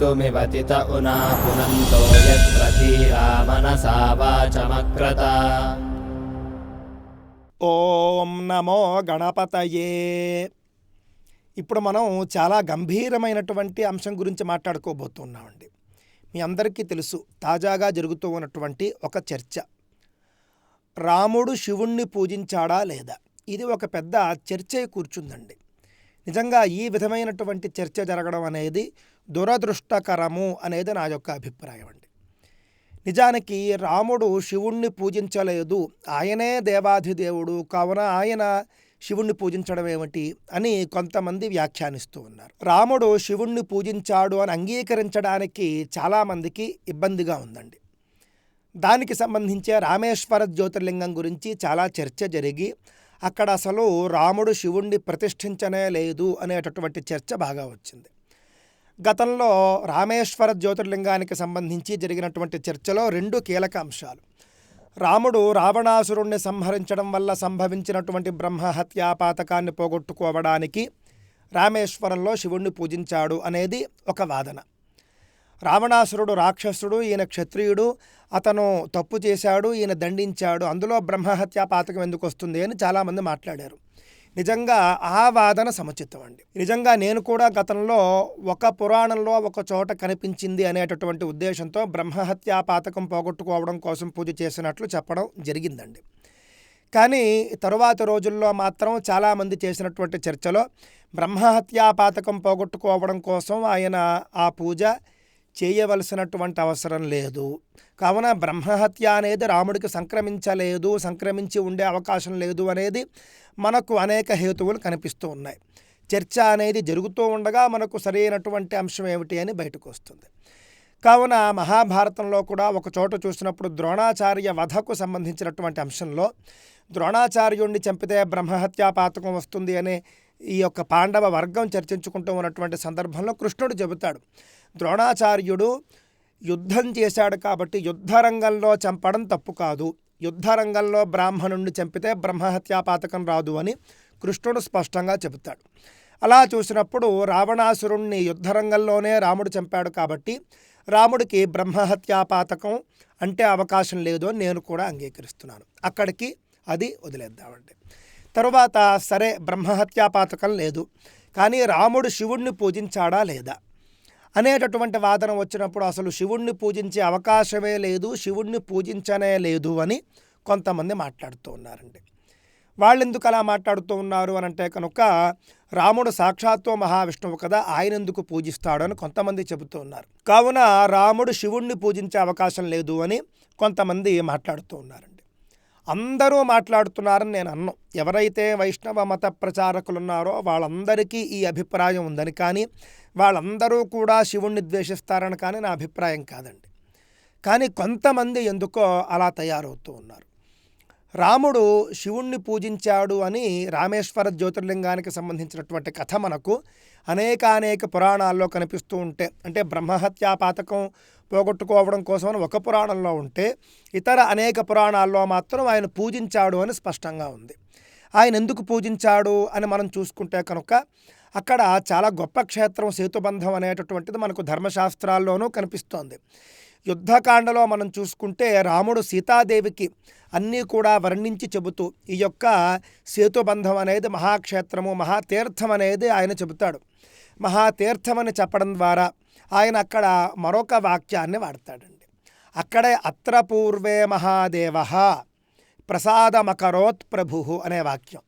कर्तुमिवतित उना पुनन्तो यत्र धीरा मनसा वाचमक्रत ఓం నమో గణపతయే ఇప్పుడు మనం చాలా గంభీరమైనటువంటి అంశం గురించి మాట్లాడుకోబోతున్నామండి మీ అందరికీ తెలుసు తాజాగా జరుగుతూ ఉన్నటువంటి ఒక చర్చ రాముడు శివుణ్ణి పూజించాడా లేదా ఇది ఒక పెద్ద చర్చ కూర్చుందండి నిజంగా ఈ విధమైనటువంటి చర్చ జరగడం అనేది దురదృష్టకరము అనేది నా యొక్క అభిప్రాయం అండి. నిజానికి రాముడు శివుణ్ణి పూజించలేదు. ఆయనే దేవాధిదేవుడు కావున ఆయన శివుణ్ణి పూజించడం ఏమిటి అని కొంతమంది వ్యాఖ్యానిస్తూ ఉన్నారు. రాముడు శివుణ్ణి పూజించాడు అని అంగీకరించడానికి చాలామందికి ఇబ్బందిగా ఉందండి. దానికి సంబంధించే రామేశ్వర జ్యోతిర్లింగం గురించి చాలా చర్చ జరిగి అక్కడ అసలు రాముడు శివుణ్ణి ప్రతిష్ఠించనే లేదు అనేటటువంటి చర్చ బాగా వచ్చింది. గతంలో రామేశ్వర జ్యోతిర్లింగానికి సంబంధించి జరిగినటువంటి చర్చలో రెండు కీలక అంశాలు. రాముడు రావణాసురుణ్ణి సంహరించడం వల్ల సంభవించినటువంటి బ్రహ్మహత్యా పాతకాన్ని పోగొట్టుకోవడానికి రామేశ్వరంలో శివుణ్ణి పూజించాడు అనేది ఒక వాదన. రావణాసురుడు రాక్షసుడు ఈయన క్షత్రియుడు అతను తప్పు చేశాడు ఈయన దండించాడు అందులో బ్రహ్మహత్యా పాతకం ఎందుకు వస్తుంది అని చాలామంది మాట్లాడారు. నిజంగా ఆ వాదన సముచితం అండి. నిజంగా నేను కూడా గతంలో ఒక పురాణంలో ఒక చోట కనిపించింది అనేటటువంటి ఉద్దేశంతో బ్రహ్మహత్యా పాతకం పోగొట్టుకోవడం కోసం పూజ చేసినట్లు చెప్పడం జరిగిందండి. కానీ తరువాతి రోజుల్లో మాత్రం చాలామంది చేసినటువంటి చర్చలో బ్రహ్మహత్యా పాతకం పోగొట్టుకోవడం కోసం ఆయన ఆ పూజ చేయవలసినటువంటి అవసరం లేదు. కావున బ్రహ్మహత్య అనేది రాముడికి సంక్రమించలేదు సంక్రమించి ఉండే అవకాశం లేదు అనేది మనకు అనేక హేతువులు కనిపిస్తూ ఉన్నాయి. చర్చ అనేది జరుగుతూ ఉండగా మనకు సరైనటువంటి అంశం ఏమిటి అని బయటకు వస్తుంది. కావున మహాభారతంలో కూడా ఒక చోట చూసినప్పుడు ద్రోణాచార్య వధకు సంబంధించినటువంటి అంశంలో ద్రోణాచార్యుణ్ణి చంపితే బ్రహ్మహత్యా పాతకం వస్తుంది అనే ఈ యొక్క పాండవ వర్గం చర్చించుకుంటూ ఉన్నటువంటి సందర్భంలో కృష్ణుడు చెబుతాడు. ద్రోణాచార్యుడు యుద్ధం చేశాడు కాబట్టి యుద్ధరంగంలో చంపడం తప్పు కాదు. యుద్ధరంగంలో బ్రాహ్మణుణ్ణి చంపితే బ్రహ్మహత్యాపాతకం రాదు అని కృష్ణుడు స్పష్టంగా చెబుతాడు. అలా చూసినప్పుడు రావణాసురుణ్ణి యుద్ధరంగంలోనే రాముడు చంపాడు కాబట్టి రాముడికి బ్రహ్మహత్యాపాతకం అంటే అవకాశం లేదు అని నేను కూడా అంగీకరిస్తున్నాను. అక్కడికి అది వదిలేద్దామండి. తరువాత సరే బ్రహ్మహత్యాపాతకం లేదు. కానీ రాముడు శివుణ్ణి పూజించాడా లేదా? అనేటటువంటి వాదన వచ్చినప్పుడు అసలు శివుణ్ణి పూజించే అవకాశమే లేదు శివుణ్ణి పూజించనే లేదు అని కొంతమంది మాట్లాడుతూ ఉన్నారండి. వాళ్ళు ఎందుకు అలా మాట్లాడుతూ ఉన్నారు అని అంటే కనుక రాముడు సాక్షాత్తు మహావిష్ణువు కదా ఆయన ఎందుకు పూజిస్తాడు అని కొంతమంది చెబుతూ ఉన్నారు. కావున రాముడు శివుణ్ణి పూజించే అవకాశం లేదు అని కొంతమంది మాట్లాడుతూ ఉన్నారు అందరూ మాట్లాడుతున్నారని నేను అన్నం. ఎవరైతే వైష్ణవ మత ప్రచారకులు ఉన్నారో వాళ్ళందరికీ ఈ అభిప్రాయం ఉందని కానీ వాళ్ళందరూ కూడా శివుణ్ణి ద్వేషిస్తారని కానీ నా అభిప్రాయం కాదండి. కానీ కొంతమంది ఎందుకో అలా తయారవుతూ ఉన్నారు. రాముడు శివుణ్ణి పూజించాడు అని రామేశ్వర జ్యోతిర్లింగానికి సంబంధించినటువంటి కథ మనకు అనేక అనేక పురాణాల్లో కనిపిస్తూ ఉంటే అంటే బ్రహ్మహత్యా పాతకం పోగొట్టుకోవడం కోసం ఒక పురాణంలో ఉంటే ఇతర అనేక పురాణాల్లో మాత్రం ఆయన పూజించాడు అని స్పష్టంగా ఉంది. ఆయన ఎందుకు పూజించాడు అని మనం చూసుకుంటే కనుక అక్కడ చాలా గొప్ప క్షేత్రం సేతుబంధం అనేటటువంటిది మనకు ధర్మశాస్త్రాల్లోనూ కనిపిస్తోంది. యుద్ధకాండలో మనం చూసుకుంటే రాముడు సీతాదేవికి అన్నీ కూడా వర్ణించి చెబుతూ ఈ యొక్క సేతుబంధం అనేది మహాక్షేత్రము మహాతీర్థం అనేది ఆయన చెబుతాడు. మహాతీర్థం అని చెప్పడం ద్వారా ఆయన అక్కడ మరొక వాక్యాన్ని వాడతాడండి. అక్కడే అత్ర పూర్వే మహాదేవ ప్రసాదమకరోత్ ప్రభు అనే వాక్యం.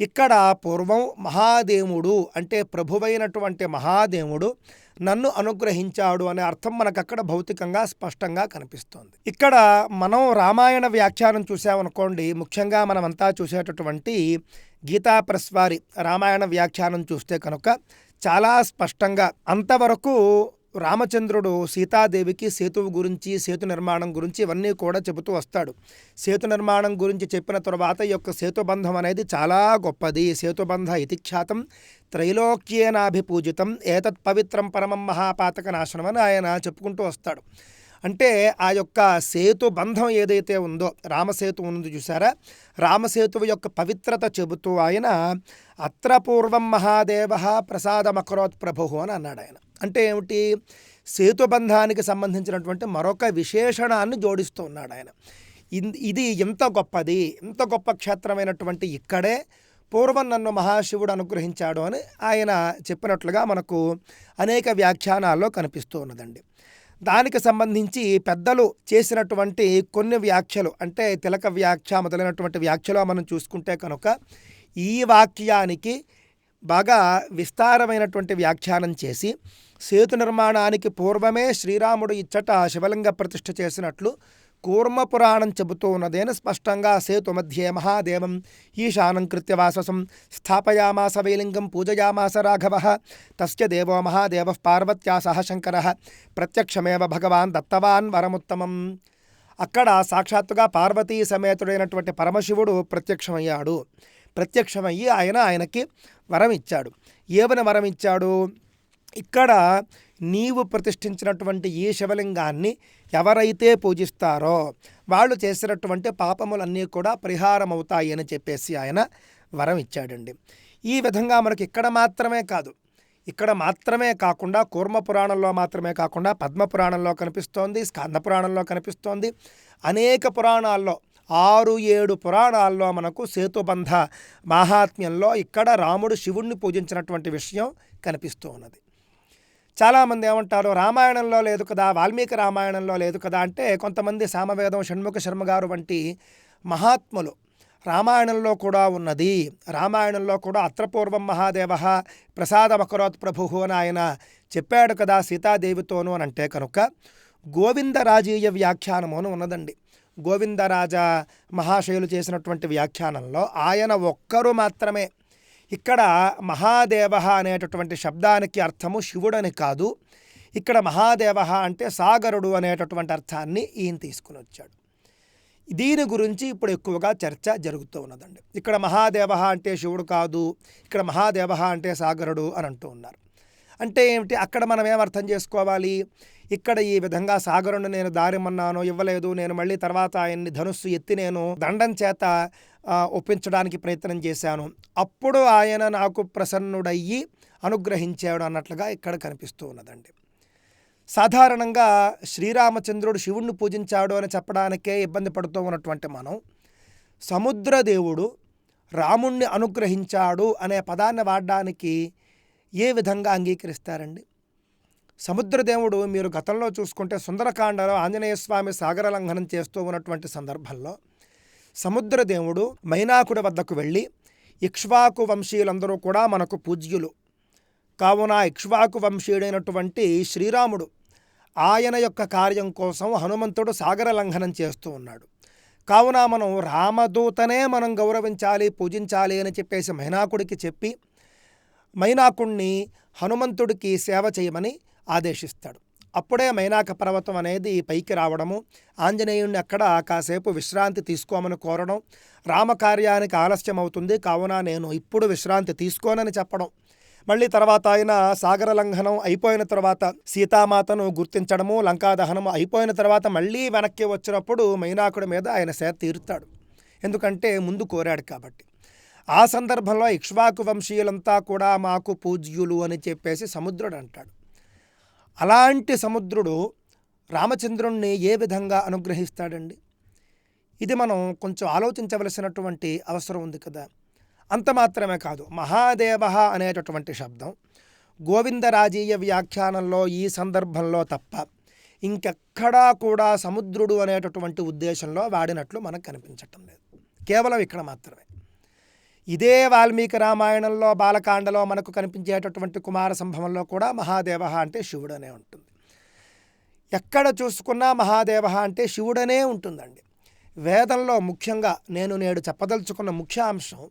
ఇక్కడ పూర్వం మహాదేవుడు అంటే ప్రభువైనటువంటి మహాదేవుడు నన్ను అనుగ్రహించాడు అనే అర్థం మనకు అక్కడ భౌతికంగా స్పష్టంగా కనిపిస్తోంది. ఇక్కడ మనం రామాయణ వ్యాఖ్యానం చూసామనుకోండి ముఖ్యంగా మనమంతా చూసేటటువంటి గీతా ప్రస్వారి రామాయణ వ్యాఖ్యానం చూస్తే కనుక చాలా స్పష్టంగా అంతవరకు రామచంద్రుడు సీతాదేవికి సేతువు గురించి సేతు నిర్మాణం గురించి ఇవన్నీ కూడా చెబుతూ వస్తాడు. సేతు నిర్మాణం గురించి చెప్పిన తర్వాత ఈ యొక్క సేతుబంధం అనేది చాలా గొప్పది. సేతుబంధ ఇతిఖ్యాతం త్రైలోక్యేనాభిపూజితం ఏతత్ పవిత్రం పరమం మహాపాతక నాశనం అని ఆయన చెప్పుకుంటూ వస్తాడు. అంటే ఆ యొక్క సేతు బంధం ఏదైతే ఉందో రామసేతు ఉంది చూసారా రామసేతువు యొక్క పవిత్రత చెబుతూ ఆయన అత్ర పూర్వం మహాదేవ ప్రసాదమకరోత్ ప్రభు అని అన్నాడు ఆయన. అంటే ఏమిటి? సేతుబంధానికి సంబంధించినటువంటి మరొక విశేషణాన్ని జోడిస్తూ ఉన్నాడు ఆయన. ఇది ఎంత గొప్పది? ఎంత గొప్ప క్షేత్రమైనటువంటి ఇక్కడే పూర్వం నన్ను మహాశివుడు అనుగ్రహించాడు అని ఆయన చెప్పినట్లుగా మనకు అనేక వ్యాఖ్యానాల్లో కనిపిస్తూ ఉన్నదండి. దానికి సంబంధించి పెద్దలు చేసినటువంటి కొన్ని వ్యాఖ్యలు అంటే తిలక వ్యాఖ్య మొదలైనటువంటి వ్యాఖ్యలో మనం చూసుకుంటే కనుక ఈ వాక్యానికి బాగా విస్తారమైనటువంటి వ్యాఖ్యానం చేసి సేతు నిర్మాణానికి పూర్వమే శ్రీరాముడు ఇచ్చట శివలింగ ప్రతిష్ఠ చేసినట్లు కూర్మపురాణం చెబుతూ ఉన్నదేన స్పష్టంగా సేతు మధ్యే మహాదేవం. ఈశానం కృత్య వాససం. స్థాపయామాస వైలింగం పూజయామాస రాఘవ. తస్య దేవో మహాదేవ పార్వత్యా సహ శంకర. ప్రత్యక్షమేవ భగవాన్ దత్తవాన్ వరముత్తమం. అక్కడ సాక్షాత్తుగా పార్వతీ సమేతుడైనటువంటి పరమశివుడు ప్రత్యక్షమయ్యాడు. ప్రత్యక్షమయ్యి ఆయన ఆయనకి వరం ఇచ్చాడు ఏమని వరం ఇచ్చాడు ఇక్కడ నీవు ప్రతిష్ఠించినటువంటి ఈ శివలింగాన్ని ఎవరైతే పూజిస్తారో వాళ్ళు చేసినటువంటి పాపములన్నీ కూడా పరిహారం అవుతాయి అని చెప్పేసి ఆయన వరం ఇచ్చాడండి. ఈ విధంగా మనకి ఇక్కడ మాత్రమే కాదు ఇక్కడ మాత్రమే కాకుండా కూర్మ పురాణంలో మాత్రమే కాకుండా పద్మ పురాణంలో కనిపిస్తోంది స్కంద పురాణంలో కనిపిస్తోంది. అనేక పురాణాల్లో ఆరు ఏడు పురాణాల్లో మనకు సేతుబంధ మాహాత్మ్యంలో ఇక్కడ రాముడు శివుణ్ణి పూజించినటువంటి విషయం కనిపిస్తూ ఉన్నది. చాలామంది ఏమంటారు రామాయణంలో లేదు కదా వాల్మీకి రామాయణంలో లేదు కదా అంటే కొంతమంది సామవేదం షణ్ముఖ శర్మ గారు వంటి మహాత్ములు. రామాయణంలో కూడా ఉన్నది. రామాయణంలో కూడా అత్రపూర్వం మహాదేవ ప్రసాదమకరోత్ ప్రభు అని ఆయన చెప్పాడు కదా సీతాదేవితోనూ అని అంటే కనుక. గోవిందరాజీయ వ్యాఖ్యానము అని ఉన్నదండి. గోవిందరాజ మహాశయులు చేసినటువంటి వ్యాఖ్యానంలో ఆయన ఒక్కరు మాత్రమే ఇక్కడ మహాదేవ అనేటటువంటి శబ్దానికి అర్థము శివుడని కాదు. ఇక్కడ మహాదేవ అంటే సాగరుడు అనేటటువంటి అర్థాన్ని ఈయన తీసుకుని వచ్చాడు. దీని గురించి ఇప్పుడు ఎక్కువగా చర్చ జరుగుతూ ఉన్నదండి. ఇక్కడ మహాదేవ అంటే శివుడు కాదు ఇక్కడ మహాదేవ అంటే సాగరుడు అని అంటూ ఉన్నారు. అంటే ఏమిటి? అక్కడ మనం ఏమర్థం చేసుకోవాలి? ఇక్కడ ఈ విధంగా సాగరుని నేను దారిమన్నాను ఇవ్వలేదు నేను మళ్ళీ తర్వాత ఆయన్ని ధనుస్సు ఎత్తి నేను దండం చేత ఒప్పించడానికి ప్రయత్నం చేశాను. అప్పుడు ఆయన నాకు ప్రసన్నుడయ్యి అనుగ్రహించాడు అన్నట్లుగా ఇక్కడ కనిపిస్తూ ఉన్నదండి. సాధారణంగా శ్రీరామచంద్రుడు శివుణ్ణి పూజించాడు అని చెప్పడానికే ఇబ్బంది పడుతూ ఉన్నటువంటి మనం సముద్రదేవుడు రాముణ్ణి అనుగ్రహించాడు అనే పదాన్ని వాడడానికి ఏ విధంగా అంగీకరిస్తారండి? సముద్రదేవుడు మీరు గతంలో చూసుకుంటే సుందరకాండలో ఆంజనేయ స్వామి సాగర లంఘనం చేస్తూ ఉన్నటువంటి సందర్భంలో సముద్రదేవుడు మైనాకుడి వద్దకు వెళ్ళి ఇక్ష్వాకు వంశీయులందరూ కూడా మనకు పూజ్యులు. కావున ఇక్ష్వాకు వంశీయుడైనటువంటి శ్రీరాముడు ఆయన యొక్క కార్యం కోసం హనుమంతుడు సాగర లంఘనం చేస్తూ ఉన్నాడు. కావున మనం రామదూతనే మనం గౌరవించాలి పూజించాలి అని చెప్పేసి మైనాకుడికి చెప్పి మైనాకుణ్ణి హనుమంతుడికి సేవ చేయమని ఆదేశిస్తాడు. అప్పుడే మైనాక పర్వతం అనేది పైకి రావడము ఆంజనేయుణ్ణి అక్కడ కాసేపు విశ్రాంతి తీసుకోమని కోరడం రామకార్యానికి ఆలస్యం అవుతుంది కావున నేను ఇప్పుడు విశ్రాంతి తీసుకోనని చెప్పడం. మళ్ళీ తర్వాత ఆయన సాగర లంఘనం అయిపోయిన తర్వాత సీతామాతను గుర్తించడము లంకాదహనము అయిపోయిన తర్వాత మళ్ళీ వెనక్కి వచ్చినప్పుడు మైనాకుడి మీద ఆయన సేద తీరుతాడు. ఎందుకంటే ముందు కోరాడు కాబట్టి. ఆ సందర్భంలో ఇక్ష్వాకు వంశీయులంతా కూడా మాకు పూజ్యులు అని చెప్పేసి సముద్రుడు అంటాడు అలాంటి సముద్రుడు రామచంద్రుణ్ణి ఏ విధంగా అనుగ్రహిస్తాడండి? ఇది మనం కొంచెం ఆలోచించవలసినటువంటి అవసరం ఉంది కదా. అంత మాత్రమే కాదు మహాదేవ అనేటటువంటి శబ్దం. గోవిందరాజీయ వ్యాఖ్యానంలో ఈ సందర్భంలో తప్ప ఇంకెక్కడా కూడా సముద్రుడు అనేటటువంటి ఉద్దేశంలో వాడినట్లు మనకు కనిపించటం లేదు. కేవలం ఇక్కడ మాత్రమే. ఇదే వాల్మీకి రామాయణంలో బాలకాండలో మనకు కనిపించేటటువంటి కుమార సంభవంలో కూడా మహాదేవ అంటే శివుడనే ఉంటుంది. ఎక్కడ చూసుకున్నా మహాదేవ అంటే శివుడనే ఉంటుందండి. వేదంలో ముఖ్యంగా నేను నేడు చెప్పదలుచుకున్న ముఖ్య అంశం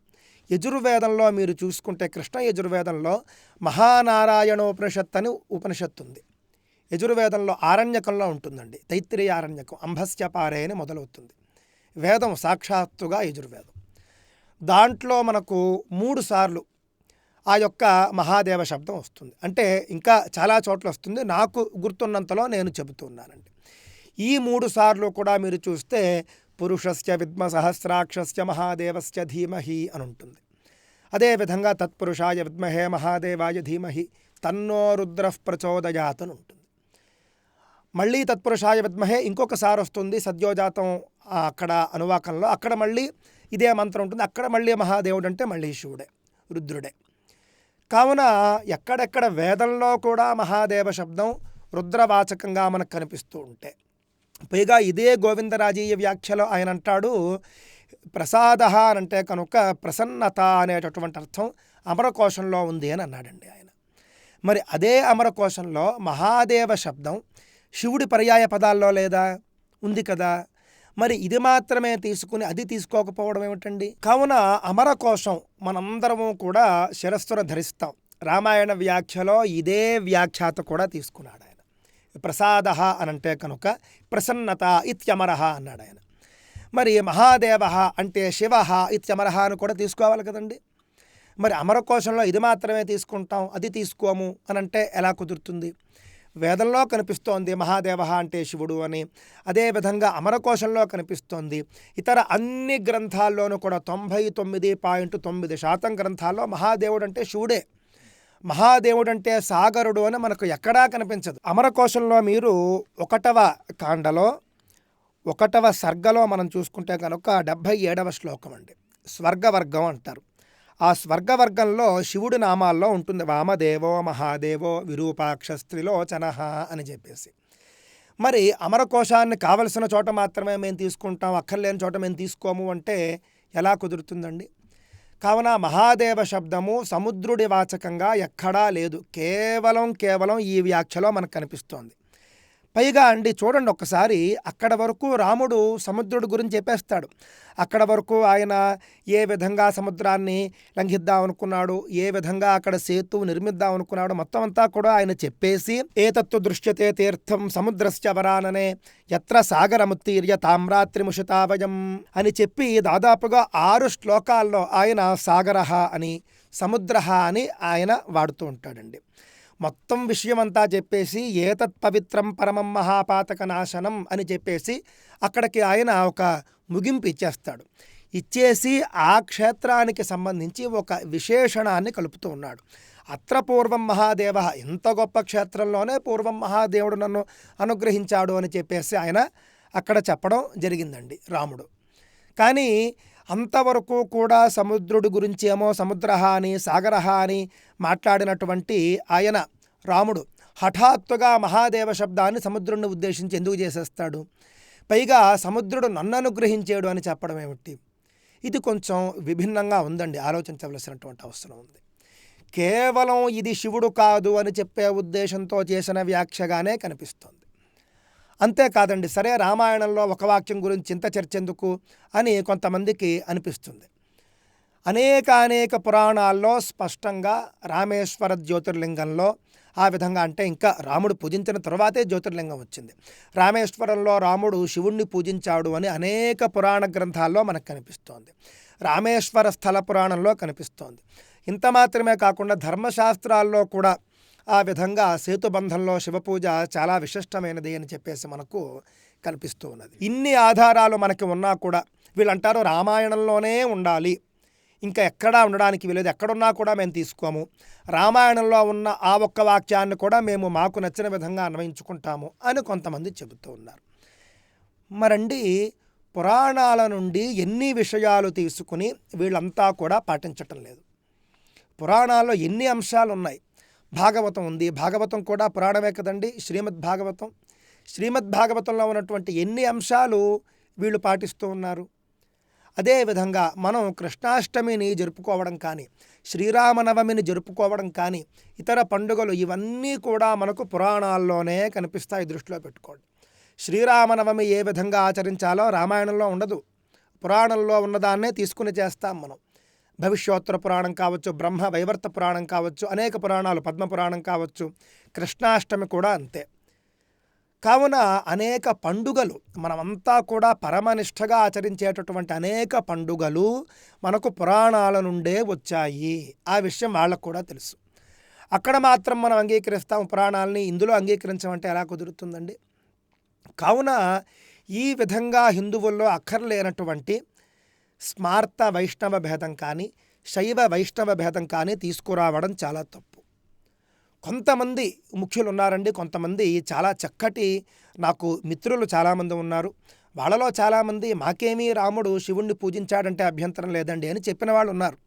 యజుర్వేదంలో మీరు చూసుకుంటే కృష్ణ యజుర్వేదంలో మహానారాయణోపనిషత్ అని ఉపనిషత్తు ఉంది యజుర్వేదంలో ఆరణ్యకంలో ఉంటుందండి తైత్తిరీయ ఆరణ్యకం అంభస్య పారే అని మొదలవుతుంది. వేదం సాక్షాత్తుగా యజుర్వేదం. దాంట్లో మనకు మూడు సార్లు ఆ యొక్క మహాదేవ శబ్దం వస్తుంది. అంటే ఇంకా చాలా చోట్ల వస్తుంది. నాకు గుర్తున్నంతలో నేను చెబుతున్నానండి. ఈ మూడు సార్లు కూడా మీరు చూస్తే పురుషస్య విద్మ సహస్రాక్షస్య మహాదేవస్య ధీమహి అని ఉంటుంది అదేవిధంగా తత్పురుషాయ విద్మహే మహాదేవాయ ధీమహి తన్నో రుద్ర ప్రచోదయాత్ అని ఉంటుంది. మళ్ళీ తత్పురుషాయ విద్మహే ఇంకొకసారి వస్తుంది. సద్యోజాతం అక్కడ అనువాకంలో. అక్కడ మళ్ళీ ఇదే మంత్రం ఉంటుంది. అక్కడ మళ్ళీ మహాదేవుడు అంటే మళ్ళీ శివుడే రుద్రుడే. కావున ఎక్కడెక్కడ వేదంలో కూడా మహాదేవ శబ్దం రుద్రవాచకంగా మనకు కనిపిస్తూ ఉంటే. పైగా ఇదే గోవిందరాజీయ వ్యాఖ్యలో ఆయన అంటాడు ప్రసాద అని అంటే కనుక ప్రసన్నత అనేటటువంటి అర్థం అమరకోశంలో ఉంది అని అన్నాడండి ఆయన. మరి అదే అమరకోశంలో మహాదేవ శబ్దం శివుడి పర్యాయ పదాల్లో లేదా? ఉంది కదా? మరి ఇది మాత్రమే తీసుకుని అది తీసుకోకపోవడం ఏమిటండి? కావున అమరకోశం మనందరము కూడా శిరస్సున ధరిస్తాం. రామాయణ వ్యాఖ్యలో ఇదే వ్యాఖ్యాత కూడా తీసుకున్నాడు ఆయన. ప్రసాద అనంటే కనుక ప్రసన్నత ఇత్యమర అన్నాడు ఆయన. మరి మహాదేవ అంటే శివ ఇత్యమర అని కూడా తీసుకోవాలి కదండి? మరి అమరకోశంలో ఇది మాత్రమే తీసుకుంటాం అది తీసుకోము అని అంటే ఎలా కుదురుతుంది? వేదంలో కనిపిస్తోంది మహాదేవ అంటే శివుడు అని. అదేవిధంగా అమరకోశంలో కనిపిస్తోంది. ఇతర అన్ని గ్రంథాల్లోనూ కూడా తొంభై తొమ్మిది పాయింట్ తొమ్మిది శాతం గ్రంథాల్లో మహాదేవుడు అంటే శివుడే. మహాదేవుడు అంటే సాగరుడు అని మనకు ఎక్కడా కనిపించదు. అమరకోశంలో మీరు ఒకటవ కాండలో ఒకటవ సర్గలో మనం చూసుకుంటే కనుక డెబ్భై ఏడవ శ్లోకం అండి. స్వర్గవర్గం అంటారు. ఆ స్వర్గవర్గంలో శివుడి నామాల్లో ఉంటుంది వామదేవో మహాదేవో విరూపాక్ష స్త్రిలోచన అని చెప్పేసి. మరి అమరకోశాన్ని కావలసిన చోట మాత్రమే మేము తీసుకుంటాం అక్కర్లేని చోట మేము తీసుకోము అంటే ఎలా కుదురుతుందండి? కావున మహాదేవ శబ్దము సముద్రుడి వాచకంగా ఎక్కడా లేదు. కేవలం కేవలం ఈ వ్యాఖ్యలో మనకు కనిపిస్తోంది. పైగా అండి చూడండి ఒక్కసారి అక్కడ వరకు రాముడు సముద్రుడి గురించి చెప్పేస్తాడు. అక్కడ వరకు ఆయన ఏ విధంగా సముద్రాన్ని లంఘిద్దాం అనుకున్నాడు ఏ విధంగా అక్కడ సేతువు నిర్మిద్దాం అనుకున్నాడు మొత్తం అంతా కూడా ఆయన చెప్పేసి ఏతత్తు దృశ్యతే తీర్థం సముద్రస్య వరాననే ఎత్ర సాగరముత్తీర్య తామ్రాత్రిముషితావయం అని చెప్పి దాదాపుగా ఆరు శ్లోకాల్లో ఆయన సాగరహ అని సముద్రహ అని ఆయన వాడుతూ ఉంటాడండి. మొత్తం విషయమంతా చెప్పేసి ఏతత్ పవిత్రం పరమం మహాపాతక నాశనం అని చెప్పేసి అక్కడికి ఆయన ఒక ముగింపు ఇచ్చేస్తాడు. ఇచ్చేసి ఆ క్షేత్రానికి సంబంధించి ఒక విశేషణాన్ని కలుపుతూ ఉన్నాడు. అత్ర పూర్వం మహాదేవ ఇంత గొప్ప క్షేత్రంలోనే పూర్వం మహాదేవుడు నన్ను అనుగ్రహించాడు అని చెప్పేసి ఆయన అక్కడ చెప్పడం జరిగిందండి రాముడు. కానీ అంతవరకు కూడా సముద్రుడు గురించి ఏమో సముద్రహ అని సాగరహ అని మాట్లాడినటువంటి ఆయన రాముడు హఠాత్తుగా మహాదేవ శబ్దాన్ని సముద్రుడిని ఉద్దేశించి ఎందుకు చేసేస్తాడు? పైగా సముద్రుడు నన్ను అనుగ్రహించాడు అని చెప్పడం ఏమిటి? ఇది కొంచెం విభిన్నంగా ఉందండి ఆలోచించవలసినటువంటి అవసరం ఉంది. కేవలం ఇది శివుడు కాదు అని చెప్పే ఉద్దేశంతో చేసిన వ్యాఖ్యగానే కనిపిస్తుంది. అంతేకాదండి సరే రామాయణంలో ఒక వాక్యం గురించి చింత చర్చెందుకు అని కొంతమందికి అనిపిస్తుంది. అనేక అనేక పురాణాల్లో స్పష్టంగా రామేశ్వర జ్యోతిర్లింగంలో ఆ విధంగా అంటే ఇంకా రాముడు పూజించిన తర్వాతే జ్యోతిర్లింగం వచ్చింది. రామేశ్వరంలో రాముడు శివుణ్ణి పూజించాడు అని అనేక పురాణ గ్రంథాల్లో మనకు కనిపిస్తోంది. రామేశ్వర స్థల పురాణంలో కనిపిస్తోంది. ఇంత మాత్రమే కాకుండా ధర్మశాస్త్రాల్లో కూడా ఆ విధంగా సేతుబంధంలో శివపూజ చాలా విశిష్టమైనది అని చెప్పేసి మనకు కనిపిస్తూ ఉన్నది. ఇన్ని ఆధారాలు మనకి ఉన్నా కూడా వీళ్ళంటారు రామాయణంలోనే ఉండాలి. ఇంకా ఎక్కడా ఉండడానికి వీలేదు. ఎక్కడున్నా కూడా మేము తీసుకోము. రామాయణంలో ఉన్న ఆ ఒక్క వాక్యాన్ని కూడా మేము మాకు నచ్చిన విధంగా అన్వయించుకుంటాము అని కొంతమంది చెబుతూ ఉన్నారు. మరండి పురాణాల నుండి ఎన్ని విషయాలు తీసుకుని వీళ్ళంతా కూడా పాటించటం లేదు. పురాణాల్లో ఎన్ని అంశాలు ఉన్నాయి భాగవతం ఉంది. భాగవతం కూడా పురాణమే కదండి. శ్రీమద్ భాగవతం. శ్రీమద్ భాగవతంలో ఉన్నటువంటి ఎన్ని అంశాలు వీళ్ళు పాటిస్తూ ఉన్నారు? అదేవిధంగా మనం కృష్ణాష్టమిని జరుపుకోవడం కానీ శ్రీరామనవమిని జరుపుకోవడం కానీ ఇతర పండుగలు ఇవన్నీ కూడా మనకు పురాణాల్లోనే కనిపిస్తాయి దృష్టిలో పెట్టుకోండి. శ్రీరామనవమి ఏ విధంగా ఆచరించాలో రామాయణంలో ఉండదు. పురాణంలో ఉన్నదాన్నే తీసుకుని చేస్తాం మనం. భవిష్యోత్తర పురాణం కావచ్చు బ్రహ్మ వైవర్త పురాణం కావచ్చు అనేక పురాణాలు పద్మ పురాణం కావచ్చు కృష్ణాష్టమి కూడా అంతే. కావున అనేక పండుగలు మనమంతా కూడా పరమనిష్టగా ఆచరించేటటువంటి అనేక పండుగలు మనకు పురాణాల నుండే వచ్చాయి. ఆ విషయం వాళ్ళకు కూడా తెలుసు. అక్కడ మాత్రం మనం అంగీకరిస్తాం పురాణాలని ఇందులో అంగీకరించమంటే ఎలా కుదురుతుందండి? కావున ఈ విధంగా హిందువుల్లో అక్కర్లేనటువంటి స్మార్త వైష్ణవ భేదం కానీ శైవ వైష్ణవ భేదం కానీ తీసుకురావడం చాలా తప్పు. కొంతమంది ముఖ్యులు ఉన్నారండి కొంతమంది చాలా చక్కటి నాకు మిత్రులు చాలామంది ఉన్నారు. వాళ్ళలో చాలామంది మాకేమీ రాముడు శివుణ్ణి పూజించాడంటే అభ్యంతరం లేదండి అని చెప్పిన వాళ్ళు ఉన్నారు.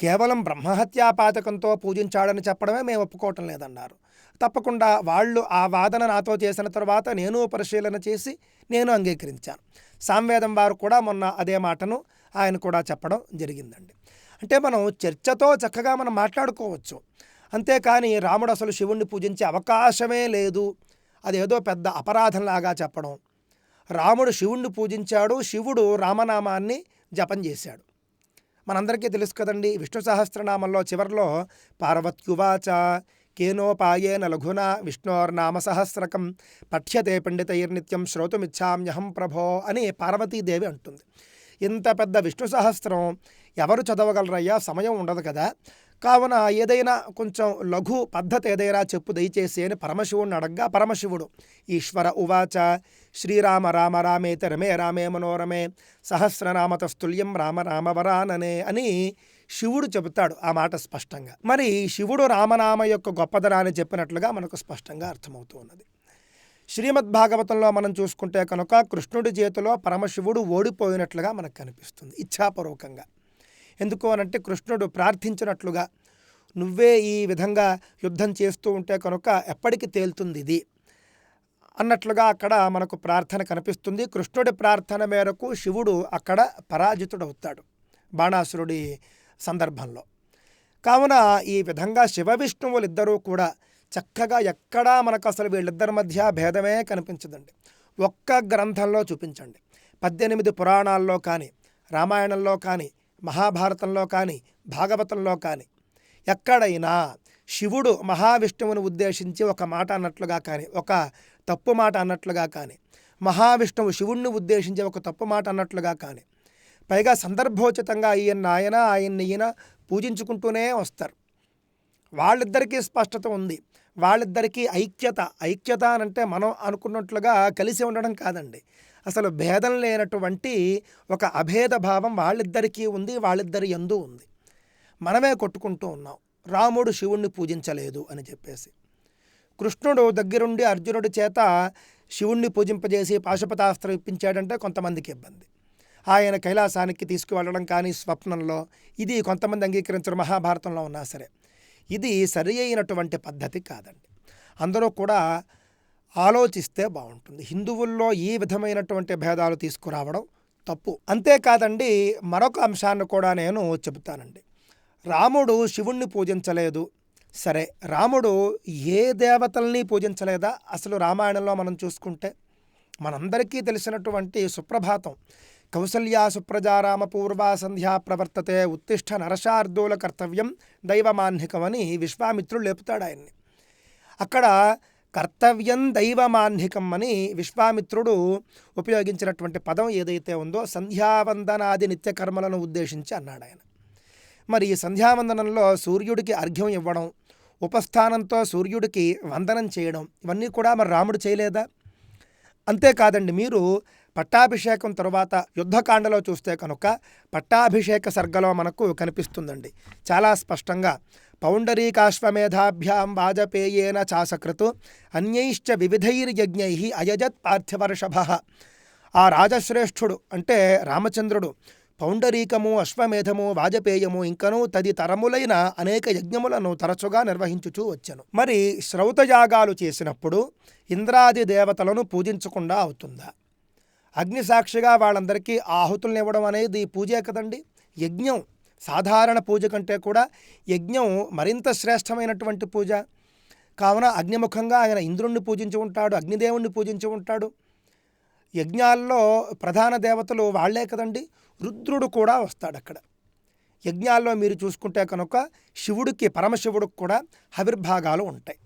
కేవలం బ్రహ్మహత్యాపాతకంతో పూజించాడని చెప్పడమే మేము ఒప్పుకోవటం లేదన్నారు. తప్పకుండా వాళ్ళు ఆ వాదన నాతో చేసిన తర్వాత నేను పరిశీలన చేసి నేను అంగీకరించాను. సాంవేదం వారు కూడా మొన్న అదే మాటను ఆయన కూడా చెప్పడం జరిగిందండి. అంటే మనం చర్చతో చక్కగా మనం మాట్లాడుకోవచ్చు. అంతేకాని రాముడు అసలు శివుణ్ణి పూజించే అవకాశమే లేదు. అదేదో పెద్ద అపరాధంలాగా చెప్పడం. రాముడు శివుణ్ణి పూజించాడు శివుడు రామనామాన్ని జపం చేశాడు. మనందరికీ తెలుసు కదండి విష్ణు సహస్రనామంలో చివరిలో పార్వత్యువాచ కేనోపాయేన లఘునా విష్ణోర్నామ సహస్రకం పఠ్యతే పండితైర్నిత్యం శ్రోతుమిచ్చామ్యహం ప్రభో అని పార్వతీదేవి అంటుంది. ఇంత పెద్ద విష్ణు సహస్రం ఎవరు చదవగలరయ్యా? సమయం ఉండదు కదా. కావున ఏదైనా కొంచెం లఘు పద్ధతి ఏదైనా చెప్పు దయచేసి అని పరమశివుడిని అడగ్గా పరమశివుడు. ఈశ్వర ఉవాచ శ్రీరామ రామ రామే రమే రామే మనోరమే సహస్రనామతస్తుల్యం రామ రామవరాననే అని శివుడు చెబుతాడు ఆ మాట స్పష్టంగా. మరి శివుడు రామనామ యొక్క గొప్పదనాన్ని చెప్పినట్లుగా మనకు స్పష్టంగా అర్థమవుతూ ఉన్నది. శ్రీమద్ భాగవతంలో మనం చూసుకుంటే కనుక కృష్ణుడి చేతిలో పరమశివుడు ఓడిపోయినట్లుగా మనకు కనిపిస్తుంది ఇచ్ఛాపూర్వకంగా. ఎందుకు అనంటే కృష్ణుడు ప్రార్థించినట్లుగా నువ్వే ఈ విధంగా యుద్ధం చేస్తూ ఉంటే కనుక ఎప్పటికి తేలుతుంది ఇది? అన్నట్లుగా అక్కడ మనకు ప్రార్థన కనిపిస్తుంది. కృష్ణుడి ప్రార్థన మేరకు శివుడు అక్కడ పరాజితుడవుతాడు బాణాసురుడి సందర్భంలో. కావున ఈ విధంగా శివ విష్ణువులిద్దరూ కూడా చక్కగా ఎక్కడా మనకు అసలు వీళ్ళిద్దరి మధ్య భేదమే కనిపించదండి. ఒక్క గ్రంథంలో చూపించండి. పద్దెనిమిది పురాణాల్లో కానీ రామాయణంలో కానీ మహాభారతంలో కానీ భాగవతంలో కానీ ఎక్కడైనా శివుడు మహావిష్ణువుని ఉద్దేశించి ఒక మాట అన్నట్లుగా కానీ ఒక తప్పు మాట అన్నట్లుగా కానీ మహావిష్ణువు శివుణ్ణి ఉద్దేశించి ఒక తప్పు మాట అన్నట్లుగా కానీ పైగా సందర్భోచితంగా ఈయన ఆయన ఆయన్ని ఈయన పూజించుకుంటూనే వస్తారు. వాళ్ళిద్దరికీ స్పష్టత ఉంది. వాళ్ళిద్దరికీ ఐక్యత ఐక్యత అనంటే మనం అనుకున్నట్లుగా కలిసి ఉండడం కాదండి. అసలు భేదం లేనటువంటి ఒక అభేద భావం వాళ్ళిద్దరికీ ఉంది వాళ్ళిద్దరి ఎందు ఉంది. మనమే కొట్టుకుంటూ ఉన్నాం. రాముడు శివుణ్ణి పూజించలేదు అని చెప్పేసి. కృష్ణుడు దగ్గరుండి అర్జునుడి చేత శివుణ్ణి పూజింపజేసి పాశుపతాస్త్రం ఇప్పించాడంటే కొంతమందికి ఇబ్బంది. ఆయన కైలాసానికి తీసుకువెళ్ళడం కానీ స్వప్నంలో ఇది కొంతమంది అంగీకరించరు మహాభారతంలో ఉన్నా సరే. ఇది సరి అయినటువంటి పద్ధతి కాదండి. అందరూ కూడా ఆలోచిస్తే బాగుంటుంది. హిందువుల్లో ఈ విధమైనటువంటి భేదాలు తీసుకురావడం తప్పు. అంతేకాదండి మరొక అంశాన్ని కూడా నేను చెబుతానండి. రాముడు శివుణ్ణి పూజించలేదు. సరే రాముడు ఏ దేవతల్ని పూజించలేదా? అసలు రామాయణంలో మనం చూసుకుంటే? మనందరికీ తెలిసినటువంటి సుప్రభాతం కౌసల్యా సుప్రజారామ పూర్వా సంధ్యా ప్రవర్తతే ఉత్తిష్ట నరశార్దూల కర్తవ్యం దైవమాన్హికమని విశ్వామిత్రుడు లేపుతాడు ఆయన్ని. అక్కడ కర్తవ్యం దైవమాన్హికం అని విశ్వామిత్రుడు ఉపయోగించినటువంటి పదం ఏదైతే ఉందో సంధ్యావందనాది నిత్యకర్మలను ఉద్దేశించి అన్నాడు ఆయన. మరి ఈ సంధ్యావందనంలో సూర్యుడికి అర్ఘ్యం ఇవ్వడం ఉపస్థానంతో సూర్యుడికి వందనం చేయడం ఇవన్నీ కూడా మరి రాముడు చేయలేదా? అంతేకాదండి మీరు పట్టాభిషేకం తరువాత యుద్ధకాండలో చూస్తే కనుక పట్టాభిషేక సర్గలో మనకు కనిపిస్తుందండి. చాలా స్పష్టంగా పౌండరీకాశ్వమేధాభ్యాం వాజపేయేన చాసకృతు అన్యైశ్చ వివిధైర్యజ్ఞై అయజత్ పార్థివర్షభ. ఆ రాజశ్రేష్ఠుడు అంటే రామచంద్రుడు పౌండరీకము అశ్వమేధము వాజపేయము ఇంకను తదితరములైన అనేక యజ్ఞములను తరచుగా నిర్వహించుచూ వచ్చాను. మరి శ్రౌతయాగాలు చేసినప్పుడు ఇంద్రాది దేవతలను పూజించకుండా అవుతుందా? అగ్నిసాక్షిగా వాళ్ళందరికీ ఆహుతులను ఇవ్వడం అనేది పూజే కదండి. యజ్ఞం సాధారణ పూజ కంటే కూడా యజ్ఞం మరింత శ్రేష్టమైనటువంటి పూజ. కావున అగ్నిముఖంగా ఆయన ఇంద్రుణ్ణి పూజించి ఉంటాడు అగ్నిదేవుణ్ణి పూజించి ఉంటాడు. యజ్ఞాల్లో ప్రధాన దేవతలు వాళ్ళే కదండి రుద్రుడు కూడా వస్తాడు అక్కడ యజ్ఞాల్లో మీరు చూసుకుంటే కనుక శివుడికి పరమశివుడికి కూడా హవిర్భాగాలు ఉంటాయి.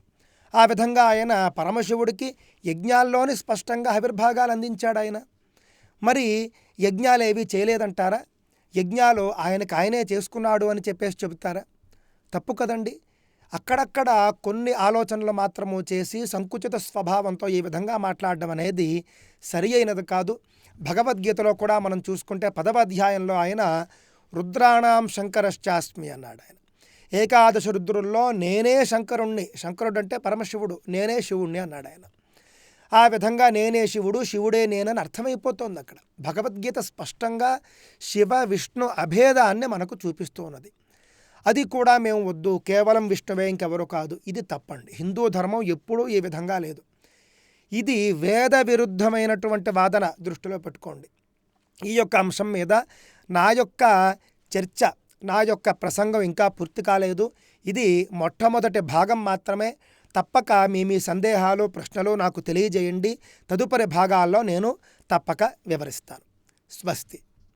ఆ విధంగా ఆయన పరమశివుడికి యజ్ఞాల్లోని స్పష్టంగా హవిర్భాగాలు అందించాడు ఆయన. మరి యజ్ఞాలు ఏవి చేయలేదంటారా? యజ్ఞాలు ఆయనకు ఆయనే చేసుకున్నాడు అని చెప్పేసి చెబుతారా? తప్పు కదండి. అక్కడక్కడ కొన్ని ఆలోచనలు మాత్రము చేసి సంకుచిత స్వభావంతో ఈ విధంగా మాట్లాడడం అనేది సరి అయినది కాదు. భగవద్గీతలో కూడా మనం చూసుకుంటే పదవ అధ్యాయంలో ఆయన రుద్రాణం శంకరశ్చాస్మి అన్నాడు ఆయన. ఏకాదశ రుద్రుల్లో నేనే శంకరుణ్ణి. శంకరుడు అంటే పరమశివుడు. నేనే శివుణ్ణి అన్నాడు ఆయన. ఆ విధంగా నేనే శివుడు శివుడే నేనని అర్థమైపోతోంది అక్కడ. భగవద్గీత స్పష్టంగా శివ విష్ణు అభేదాన్ని మనకు చూపిస్తూ ఉన్నది. అది కూడా మేము వద్దు కేవలం విష్ణువే ఇంకెవరు కాదు ఇది తప్పండి. హిందూ ధర్మం ఎప్పుడూ ఈ విధంగా లేదు. ఇది వేద విరుద్ధమైనటువంటి వాదన దృష్టిలో పెట్టుకోండి. ఈ యొక్క అంశం మీద నా యొక్క చర్చ నా యొక్క ప్రసంగం ఇంకా పూర్తి కాలేదు. ఇది మొట్టమొదటి భాగం మాత్రమే. తప్పక మీ మీ సందేహాలు ప్రశ్నలు నాకు తెలియజేయండి. తదుపరి భాగాల్లో నేను తప్పక వివరిస్తాను. స్వస్తి.